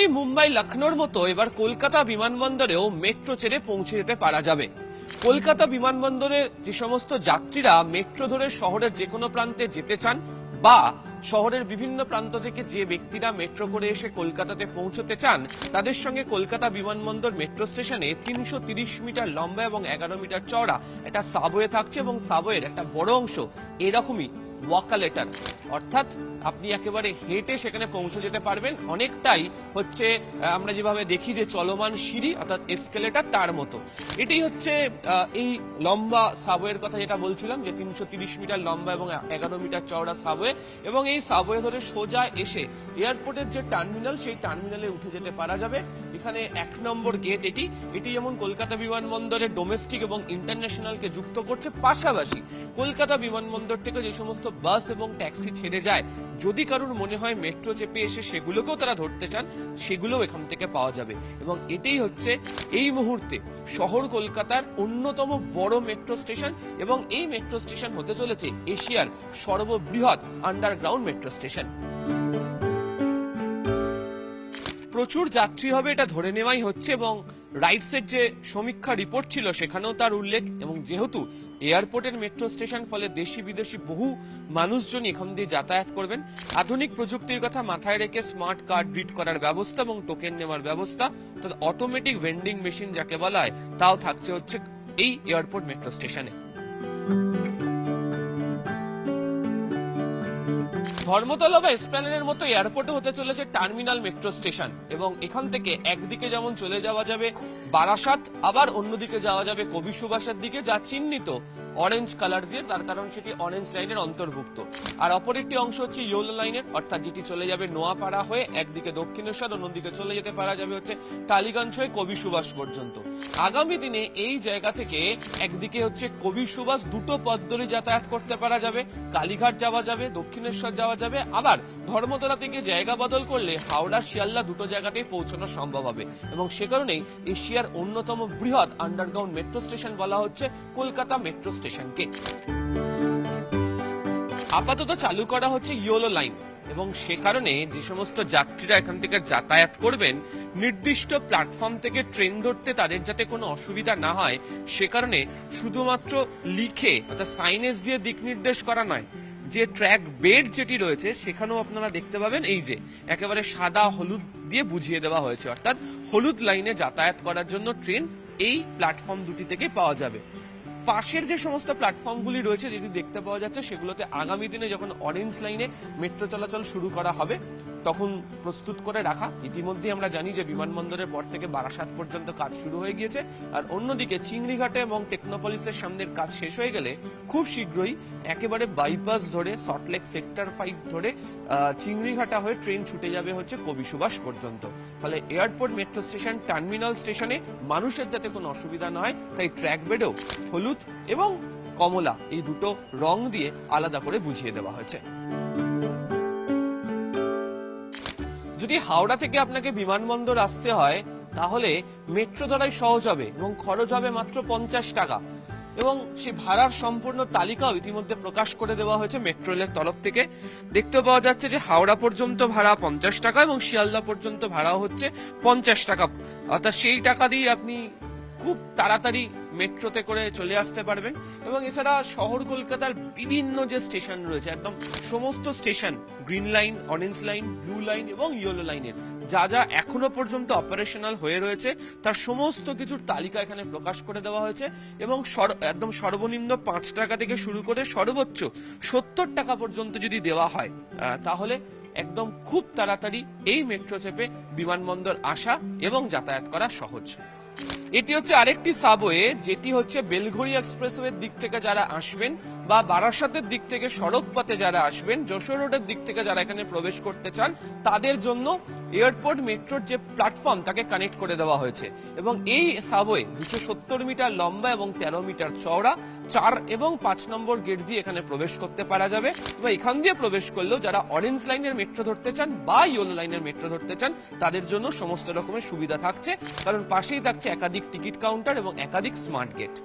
দিল্লি মুম্বাই, লখনৌর মতো এবার কলকাতা বিমানবন্দরেও মেট্রো ছেড়ে পৌঁছে যেতে পারা যাবে। কলকাতা বিমানবন্দরে যে সমস্ত যাত্রীরা মেট্রো ধরে শহরের যে কোনো প্রান্তে যেতে চান বা শহরের বিভিন্ন প্রান্ত থেকে যে ব্যক্তিরা মেট্রো করে এসে কলকাতাতে পৌঁছতে চান, তাদের সঙ্গে কলকাতা বিমানবন্দর মেট্রো স্টেশনে তিনশো তিরিশ মিটার লম্বা এবং এগারো মিটার চওড়া একটা সাবওয়ে থাকছে এবং সাবওয়ের একটা বড় অংশ এরকমই ওয়াকালেটার। অর্থাৎ আপনি একেবারে হেঁটে সেখানে পৌঁছে যেতে পারবেন। অনেকটাই হচ্ছে আমরা যেভাবে দেখি যে চলমান সিঁড়ি, অর্থাৎ এসকেলেটার তার মতো। এটাই হচ্ছে এই লম্বা সাবওয়ের কথা যেটা বলছিলাম, যে তিনশো তিরিশ মিটার লম্বা এবং এগারো মিটার চওড়া সাবওয়ে এবং এই সাবওয়ে ধরে সোজা এসে এয়ারপোর্টের যে টার্মিনাল সেই টার্মিনালে উঠে যেতে পারা যাবে। এখানে এক নম্বর গেট এটি। এটি যেমন কলকাতা বিমানবন্দরের ডোমেস্টিক এবং ইন্টারন্যাশনালকে যুক্ত করছে, পাশাপাশি কলকাতা বিমানবন্দর থেকে যে সমস্ত বাস এবং ট্যাক্সি ছেড়ে যায়। যদি কারোর মনে হয় মেট্রো চেপে এসে সেগুলোকেও তারা ধরতে চান, সেগুলোও এখান থেকে পাওয়া যাবে। এবং এটাই হচ্ছে এই মুহূর্তে শহর কলকাতার অন্যতম বড় মেট্রো স্টেশন এবং এই মেট্রো স্টেশন হতে চলেছে এশিয়ার সর্ববৃহৎ আন্ডারগ্রাউন্ড মেট্রো স্টেশন। প্রচুর যাত্রী হবে এটা ধরে নেওয়াই হচ্ছে এবং রাইটসের যে সমীক্ষা রিপোর্ট ছিল, সেখানেও তার উল্লেখ এবং যেহেতু এয়ারপোর্টের মেট্রো স্টেশন ফলে দেশি বিদেশি বহু মানুষজন এখান দিয়ে যাতায়াত করবেন, আধুনিক প্রযুক্তির কথা মাথায় রেখে স্মার্ট কার্ড রিড করার ব্যবস্থা এবং টোকেন নেওয়ার ব্যবস্থা অটোমেটিক ভেন্ডিং মেশিন যাকে বলা হয়, তাও থাকছে হচ্ছে এই এয়ারপোর্ট মেট্রো স্টেশনে। ধর্মতলা বা এসপ্ল্যানেডের মতো এয়ারপোর্টে হতে চলেছে টার্মিনাল মেট্রো স্টেশন এবং এখান থেকে একদিকে যেমন চলে যাওয়া যাবে বারাসাত, আবার অন্যদিকে যাওয়া যাবে কবি সুভাষের দিকে, যা চিহ্নিত অরেঞ্জ কালার দিয়ে, তার কারণ সেটি অরেঞ্জ লাইনের অন্তর্ভুক্ত। আর অপর একটি অংশ হচ্ছে ইয়েলো লাইনের অর্থাৎ যেটি চলে যাবে নোয়াপাড়া হয়ে একদিকে দক্ষিণেশ্বর, অন্যদিকে চলে যেতে পারা যাবে হচ্ছে টালিগঞ্জ হয়ে কবি সুভাষ পর্যন্ত। আগামী দিনে এই জায়গা থেকে একদিকে হচ্ছে কবি সুভাষ দুটো পথ ধরে যাতায়াত করতে পারা যাবে। কালীঘাট যাওয়া যাবে, দক্ষিণেশ্বর যাওয়া যাবে আবার ধর্মতলা থেকে জায়গা বদল করলে হাওড়া, শিয়ালদা দুটো জায়গাতেই পৌঁছানো সম্ভব হবে। এবং সে কারণেই এশিয়ার অন্যতম বৃহৎ আন্ডারগ্রাউন্ড মেট্রো স্টেশন বলা হচ্ছে কলকাতা মেট্রো স্টেশনকে আপাতত চালু করা হচ্ছে ইয়োলো লাইন এবং সে কারণে যে সমস্ত যাত্রীরা এখান থেকে যাতায়াত করবেন, নির্দিষ্ট প্ল্যাটফর্ম থেকে ট্রেন ধরতে তাদের যাতে কোনো অসুবিধা না হয়, সে কারণে শুধুমাত্র লিখে অর্থাৎ সাইনেজ দিয়ে দিক নির্দেশ করা নয় যে ট্র্যাক বেড যেটি রয়েছে, সেখানেও আপনারা দেখতে পাবেন এই যে, একেবারে সাদা হলুদ দিয়ে বুঝিয়ে দেওয়া হয়েছে। অর্থাৎ হলুদ লাইনে যাতায়াত করার জন্য ট্রেন এই প্ল্যাটফর্ম দুটি থেকে পাওয়া যাবে। পাশের যে সমস্ত প্ল্যাটফর্মগুলি রয়েছে, যেটি দেখতে পাওয়া যাচ্ছে, সেগুলোতে আগামী দিনে যখন অরেঞ্জ লাইনে মেট্রো চলাচল শুরু করা হবে তখন প্রস্তুত করে রাখা। ইতিমধ্যে আমরা জানি যে বিমানবন্দরের পর থেকে বারাসাত পর্যন্ত কাজ শুরু হয়ে গিয়েছে। আর অন্যদিকে চিংড়িঘাটে এবং টেকনোপলিসের সামনের কাজ শেষ হয়ে গেলে খুব শীঘ্রই একেবারে বাইপাস ধরে সল্টলেক সেক্টর ফাইভ ধরে চিংড়িঘাটা হয়ে ট্রেন ছুটে যাবে হচ্ছে কবি সুভাষ পর্যন্ত। ফলে এয়ারপোর্ট মেট্রো স্টেশন টার্মিনাল স্টেশনে মানুষের যাতে কোনো অসুবিধা না হয়, তাই ট্র্যাক বেডেও হলুদ এবং কমলা এই দুটো রং দিয়ে আলাদা করে বুঝিয়ে দেওয়া হয়েছে। যদি হাওড়া থেকে আপনাকে বিমানবন্দর আসতে হয়, তাহলে মেট্রো দ্বারাই সহজ হবে এবং খরচ হবে মাত্র পঞ্চাশ টাকা। এবং সেই ভাড়ার সম্পূর্ণ তালিকাও ইতিমধ্যে প্রকাশ করে দেওয়া হয়েছে মেট্রো রেলের তরফ থেকে। দেখতে পাওয়া যাচ্ছে যে হাওড়া পর্যন্ত ভাড়া পঞ্চাশ টাকা এবং শিয়ালদা পর্যন্ত ভাড়াও হচ্ছে পঞ্চাশ টাকা। অর্থাৎ সেই টাকা দিয়ে আপনি খুব তাড়াতাড়ি মেট্রোতে করে চলে আসতে পারবেন। এবং এছাড়া শহর কলকাতার বিভিন্ন যে স্টেশন রয়েছে, একদম সমস্ত station, green line, orange line, blue line এবং ইয়েলো লাইনের, যা যা এখনও পর্যন্ত অপারেশনাল হয়ে রয়েছে, তার সমস্ত কিছুর তালিকা এখানে প্রকাশ করে দেওয়া হয়েছে এবং একদম সর্বনিম্ন পাঁচ টাকা থেকে শুরু করে সর্বোচ্চ সত্তর টাকা পর্যন্ত যদি দেওয়া হয় তাহলে একদম খুব তাড়াতাড়ি এই মেট্রো চেপে বিমানবন্দর আসা এবং যাতায়াত করা সহজ। এটি হচ্ছে আরেকটি সাবওয়ে যেটি হচ্ছে বেলঘড়ি এক্সপ্রেসওয়ের দিক থেকে যারা আসবেন বা বারাসাতের দিক থেকে সড়ক পথে যারা আসবেন, যশোর রোডের দিক থেকে যারা এখানে প্রবেশ করতে চান, তাদের জন্য এয়ারপোর্ট মেট্রোর যে প্ল্যাটফর্ম, তাকে কানেক্ট করে দেওয়া হয়েছে। এবং এই সাবওয়ে দুশো সত্তর মিটার লম্বা এবং তেরো মিটার চওড়া, চার এবং পাঁচ নম্বর গেট দিয়ে এখানে প্রবেশ করতে পারা যাবে। এবং এখান দিয়ে প্রবেশ করলেও যারা অরেঞ্জ লাইনের মেট্রো ধরতে চান বা ইয়েলো লাইনের মেট্রো ধরতে চান, তাদের জন্য সমস্ত রকমের সুবিধা থাকছে। কারণ পাশেই থাকছে একাধিক টিকিট কাউন্টার এবং একাধিক স্মার্ট গেট